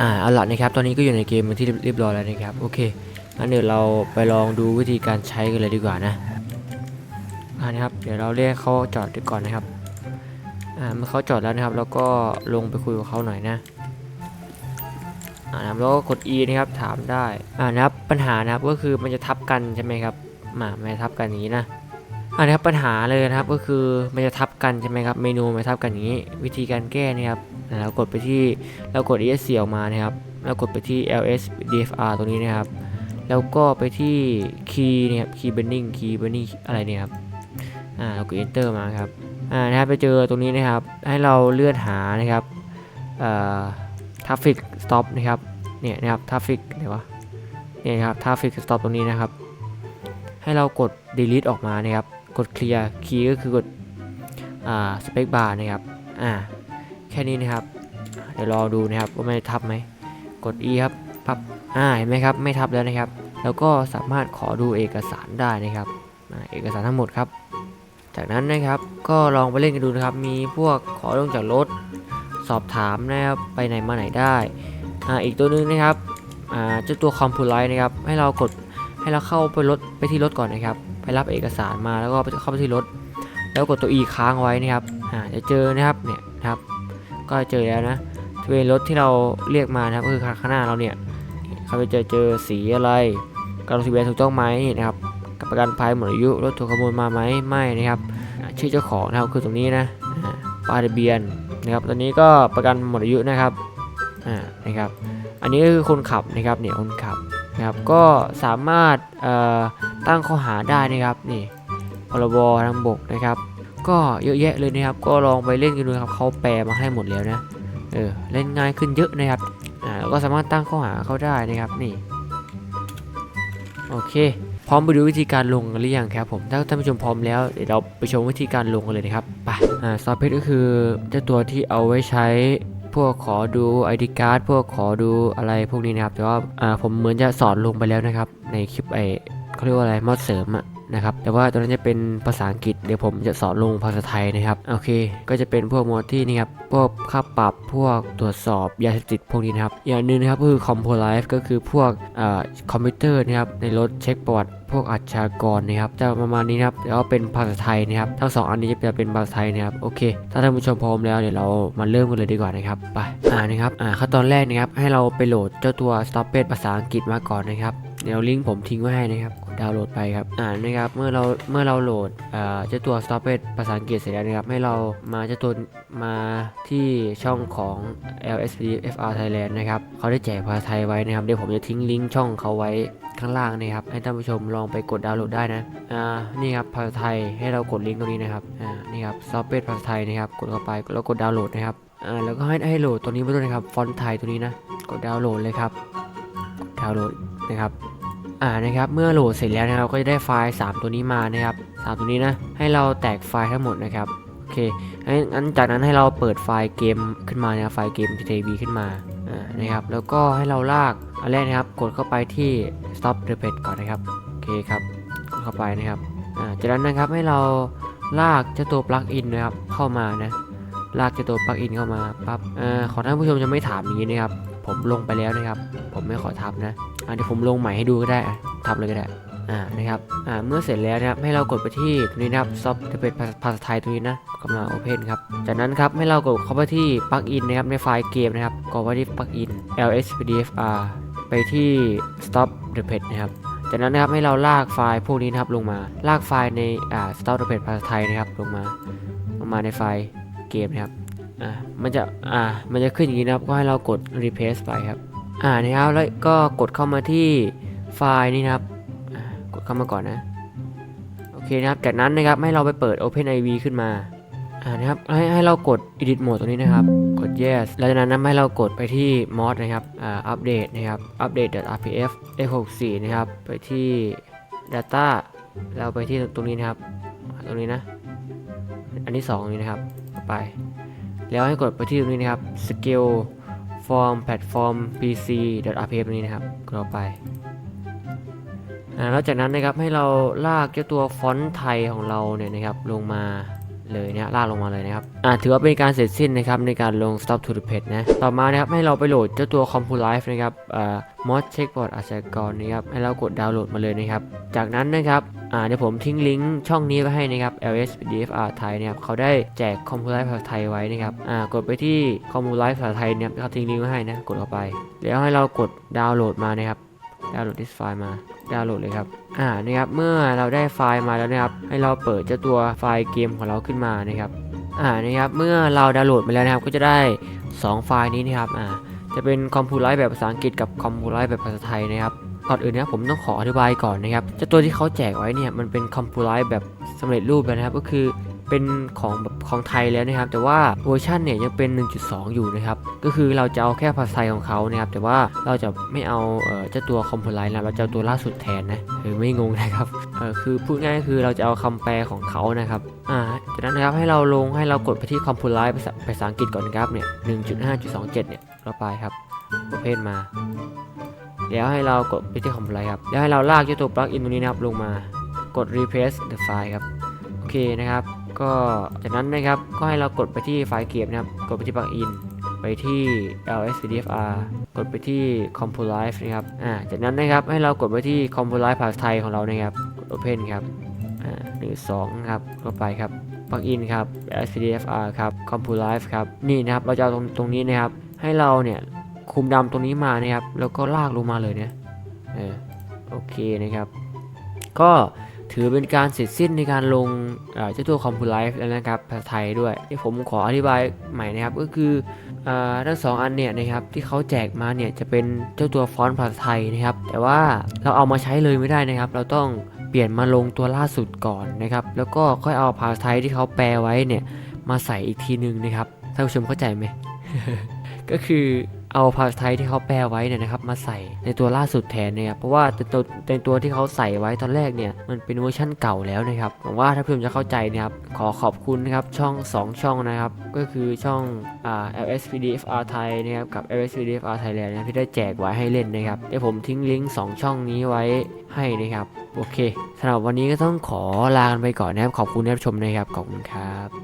อ่าเอาละนะครับ ตอนนี้ก็อยู่ในเกมเป็นที่เรียบร้อยแล้วนะครับ โอเคงั้นเดี๋ยวเราไปลองดูวิธีการใช้กันเลยดีกว่านะอ่านะครับ เดี๋ยวเราเรียกเขาจอดก่อนนะครับ อ่าเมื่อเขาจอดแล้วนะครับ เราก็ลงไปคุยกับเขาหน่อยนะอ่านะครับแล้วก็กด E นะครับ ถามได้ อ่านะครับ ปัญหานะครับก็คือมันจะทับกันใช่ไหมครับมาไม่ทับกันอย่างนี้นะอ่านะครับปัญหาเลยนะครับก็คือมันจะทับกันใช่ไหมครับเมนูมันทับกันอย่างนี้ วิธีการแก้นะครับ อ่าเรากดไปที่เรากด ESC ออกมานะครับแล้วกดไปที่ ls dfr ตรงนี้นะครับ แล้วก็ไปที่ key เนี่ยครับ key binding key binding อะไรเนี่ยครับอ่าเรากด enter มาครับอ่านะครับไปเจอตรงนี้นะครับ ให้เราเลื่อนหานะครับเอ่อ traffic stop นะครับเนี่ยนะครับ traffic ไหนวะเนี่ยครับ traffic stop ตรงนี้นะครับ ให้เรากด delete ออกมานะครับ กด clear key ก็คือกดอ่า space bar นะครับอ่า แค่นี้นะครับ เดี๋ยวรอดูนะครับว่าไม่ทับไหม กด E ครับปั๊บอ่าเห็นไหมครับ ไม่ทับแล้วนะครับ แล้วก็สามารถขอดูเอกสารได้นะครับ เอกสารทั้งหมดครับ จากนั้นนะครับก็ลองไปเล่นกันดูนะครับ มีพวกขอลงจากรถ สอบถามนะครับ ไปไหนมาไหนได้ อ่าอีกตัวหนึงนะครับ อ่าเจ้าตัวคอมพูไลท์นะครับ ให้เรากดให้เราเข้าไปรถไปที่รถก่อนนะครับ ไปรับเอกสารมาแล้วก็เข้าไปที่รถ แล้วกดตัว E ค้างไว้นะครับ อ่าจะเจอนะครับเนี่ยนะครับ ก็เจอแล้วนะทะเบียนรถที่เราเรียกมานะครับก็คือข้างหน้าเราเนี่ยเขาไปเจอเจอสีอะไรการลงทะเบียนถูกต้องไหมนะครับกับประกันภัยหมดอายุรถถูกขโมยมาไหมไม่นะครับชื่อเจ้าของนะครับคือตรงนี้นะอ่าป้ายทะเบียนนะครับตอนนี้ก็ประกันหมดอายุนะครับอ่านะครับอันนี้ก็คือคนขับนะครับเนี่ยคนขับนะครับก็สามารถเอ่อตั้งข้อหาได้นะครับนี่พรบทางบกนะครับ ก็เยอะแยะเลยนะครับ ก็ลองไปเล่นกันดูครับเขาแปลมาให้หมดแล้วนะ เออเล่นง่ายขึ้นเยอะนะครับอ่าแล้วก็สามารถตั้งข้อหาเขาได้นะครับนี่โอเค พร้อมไปดูวิธีการลงกันหรือยังครับผมถ้าท่านผู้ชมพร้อมแล้วเดี๋ยวเราไปชมวิธีการลงกันเลยนะครับไปอ่าซอฟเพก็คือเจ้าตัวที่เอาไว้ใช้พวกขอดู ID card พวกขอดูอะไรพวกนี้นะครับแต่ว่าอ่าผมเหมือนจะสอนลงไปแล้วนะครับ ในคลิปไอเขาเรียกว่าอะไรมอดเสริมอะ นะครับแต่ว่าตอนนั้นจะเป็นภาษาอังกฤษเดี๋ยวผมจะสอนลงภาษาไทยนะครับโอเค ก็จะเป็นพวกมดที่นี่ครับพวกค่าปรับพวกตรวจสอบยาเสพติดพวกนี้นะครับอย่างหนึ่งนะครับคือคอมโพไลฟ์ก็คือพวกอคอมพิวเตอร์นะครับในรถเช็คประวัติพวกอาชญากรนะครับจะประมาณนี้นะครับแล้วเป็นภาษาไทยนะครับทั้งสองอันนี้จะเป็นภาษาไทยนะครับโอเค ถ้าท่านผู้ชมพร้อมแล้วเดี๋ยวเรามาเริ่มกันเลยดีกว่านะครับไปอ่านะครับอ่าขั้นตอนแรกนะครับให้เราไปโหลดเจ้าตัว Stop Page ภาษาอังกฤษมาก่อนนะครับ เดี๋ยวลิงก์ผมทิ้งไว้ให้นะครับกดดาวน์โหลดไปครับอ่านะครับเมื่อเราเมื่อเราโหลดเอ่อจ้าตัว Stop Page ภาษาอังกฤษเสร็จแล้วนะครับให้เรามาเจ้าตัวมาที่ช่องของ LSPFR Thailand นะครับเขาได้แจกภาษาไทยไว้นะครับเดี๋ยวผมจะทิ้งลิงก์ช่องเขาไว้ข้างล่างนะครับให้ท่านผู้ชมลองไปกดดาวน์โหลดได้นะอ่านี่ครับภาษาไทยให้เรากดลิงก์ตรงนี้นะครับอ่านี่ครับ Stop Page ภาษาไทยนะครับกดเข้าไปแล้วกดดาวน์โหลดนะครับอ่าแล้วก็ให้ให้โหลดตัวนี้มาด้วยนะครับฟอนต์ไทยตัวนี้นะกดดาวน์โหลดเลยครับดาวน์โหลด นะครับอ่านะครับเมื่อโหลดเสร็จแล้วนะครับก็จะได้ไฟล์ 3 ตัวนี้มานะครับสามตัวนี้นะให้เราแตกไฟล์ทั้งหมดนะครับโอเคงั้นจากนั้นให้เราเปิดไฟล์เกมขึ้นมานะไฟล์เกม TTV ขึ้นมาอ่านะครับแล้วก็ให้เราลากอันแรกนะครับกดเข้าไปที่ stop the page ก่อนนะครับโอเคครับกดเข้าไปนะครับอ่าจากนั้นนะครับให้เราลากเจ้าตัวปลั๊กอินนะครับเข้ามานะ ลากเจ้าตัวปลั๊กอินเข้ามาปั๊บอ่าขอท่านผู้ชมจะไม่ถามอย่างนี้นะครับ ผมลงไปแล้วนะครับ ผมไม่ขอทับนะเดี๋ยวผมลงใหม่ให้ดูก็ได้ทับเลยก็ได้อ่านะครับอ่าเมื่อเสร็จแล้วนะครับให้เรากดไปที่ตรงนี้นะครับซอฟต์จะเป็นภาษาไทยตรงนี้นะกำลังโอเพนครับจากนั้นครับให้เรากดเข้าไปที่ปลั๊กอินนะครับในไฟล์เกมนะครับกดไปที่ปลั๊กอิน lspdfr ไปที่ stop the page นะครับจากนั้นนะครับให้เราลากไฟล์พวกนี้นะครับลงมาลากไฟล์ในอ่า stop the page ภาษาไทยนะครับลงมาลงมาในไฟล์ เกมนะครับอ่ามันจะอ่ามันจะขึ้นอย่างนี้นะครับก็ให้เรากด replace ไปครับอ่านะครับแล้วก็กดเข้ามาที่ไฟล์นี้นะครับอ่ากดเข้ามาก่อนนะโอเคนะครับจากนั้นนะครับให้เราไปเปิด OpenIV ขึ้นมาอ่านะครับให้ให้เรากด Edit Mode ตรงนี้นะครับ กด Yes แล้วจากนั้นนะให้เรากดไปที่ Mod นะครับอ่าอัปเดตนะครับ update.rpf x64 นะครับไปที่ Data เราไปที่ตรงนี้นะครับ ตรงนี้นะ อันที่สองนี้นะครับ ไป แล้วให้กดไปที่ตรงนี้นะครับ skill form platform pc rpf นี้นะครับกดไปอ่าแล้วจากนั้นนะครับให้เราลากเจ้าตัวฟอนต์ไทยของเราเนี่ยนะครับลงมา เลยนะลากลงมาเลยนะครับอ่าถือว่าเป็นการเสร็จสิ้นนะครับในการลง stop to the page นะต่อมานะครับให้เราไปโหลดเจ้าตัว c o m p u Life นะครับอ่า mod checkboard อาชญากรนะครับให้เรากดดาวน์โหลดมาเลยนะครับจากนั้นนะครับอ่าเดี๋ยวผมทิ้งลิงก์ช่องนี้ไว้ให้นะครับ lspdfr ไทยนะครับเขาได้แจก c o m p u Life ภาษาไทยไว้นะครับอ่ากดไปที่ c o m p u Life ภาษาไทยเนี่ยเขาทิ้งลิงก์ไว้ให้นะกดเข้าไป แล้วให้เรากดดาวน์โหลดมานะครับ ดาวน์โหลด this ไฟล์มา ดาวน์โหลดเลยครับ อ่า นะครับ เมื่อเราได้ไฟล์มาแล้วนะครับ ให้เราเปิดเจ้าตัวไฟล์เกมของเราขึ้นมานะครับ อ่า นะครับ เมื่อเราดาวน์โหลดมาแล้วนะครับ ก็จะได้ 2 ไฟล์นี้นะครับ อ่า จะเป็นคอมพูไลท์แบบภาษาอังกฤษกับคอมพูไลท์แบบภาษาไทยนะครับก่อนอื่นนะครับผมต้องขออธิบายก่อนนะครับเจ้าตัวที่เขาแจกไว้เนี่ยมันเป็นคอมพูไลท์แบบสำเร็จรูปแล้วนะครับ ก็คือ เป็นของแบบของไทยแล้วนะครับ แต่ว่าเวอร์ชันเนี่ยยังเป็น 1.2 อยู่นะครับ ก็คือเราจะเอาแค่ภาษาไทยของเขานะครับ แต่ว่าเราจะไม่เอาเจ้าตัวคอมพูไลท์นะเราจะเอาตัวล่าสุดแทนนะเออไม่งงนะครับเออคือพูดง่ายคือเราจะเอาคำแปลของเขานะครับอ่าจากนั้นนะครับให้เราลงให้เรากดไปที่คอมพูไลท์ภาษาภาษาอังกฤษก่อนนะครับเนี่ย 1.5.27 เนี่ยเราไปครับประเภทมาแล้วให้เรากดไปที่คอมพูไลท์ครับ แล้วให้เราลากเจ้าตัวปลั๊กอินตรงนี้นะครับลงมา กด replace the file ครับ โอเคนะครับ ก็จากนั้นนะครับก็ให้เรากดไปที่ไฟล์เก็บนะครับกดไปที่ปลั๊กอินไปที่ lsdfr กดไปที่ c o m p o l i f e นะครับอ่าจากนั้นนะครับให้เรากดไปที่ c o m p o l i f e ภาษาไทยของเรานะครับกด open ครับอ่าหนึ่งสองครับเข้าไปครับปลั๊กอินครับ lsdfr ครับ c o m p o l i f e ครับนี่นะครับเราจะเอาตรงตรงนี้นะครับให้เราเนี่ยคุมดำตรงนี้มานะครับแล้วก็ลากลงมาเลยเนี่ยเออโอเคนะครับ ก็ ถือเป็นการเสร็จสิ้นในการลงเจ้าตัวคอมพูไลฟ์แล้วนะครับภาษาไทยด้วยที่ผมขออธิบายใหม่นะครับก็คือเอ่อทั้งสองอันเนี่ยนะครับที่เขาแจกมาเนี่ยจะเป็นเจ้าตัวฟอนต์ภาษาไทยนะครับแต่ว่าเราเอามาใช้เลยไม่ได้นะครับ เราต้องเปลี่ยนมาลงตัวล่าสุดก่อนนะครับแล้วก็ค่อยเอาภาษาไทยที่เขาแปลไว้เนี่ยมาใส่อีกทีนึงนะครับท่านผู้ชมเข้าใจไหม ก็คือเอาภาษาไทยที่เขาแปลไว้เนี่ยนะครับมาใส่ในตัวล่าสุดแทนนะครับเพราะว่าในตัวในตัวที่เขาใส่ไว้ตอนแรกเนี่ยมันเป็นเวอร์ชั่นเก่าแล้วนะครับหวังว่าถ้าเพื่อนจะเข้าใจนะครับขอขอบคุณนะครับช่อง 2 ช่องนะครับก็คือช่องอ่า LSPDFR ไทยนะครับกับ LSPDFR Thailand นะที่ได้แจกไว้ให้เล่นนะครับเดี๋ยวผมทิ้งลิงก์2ช่องนี้ไว้ให้นะครับโอเคสำหรับวันนี้ก็ต้องขอลากันไปก่อนนะครับขอบคุณที่รับชมนะครับขอบคุณครับ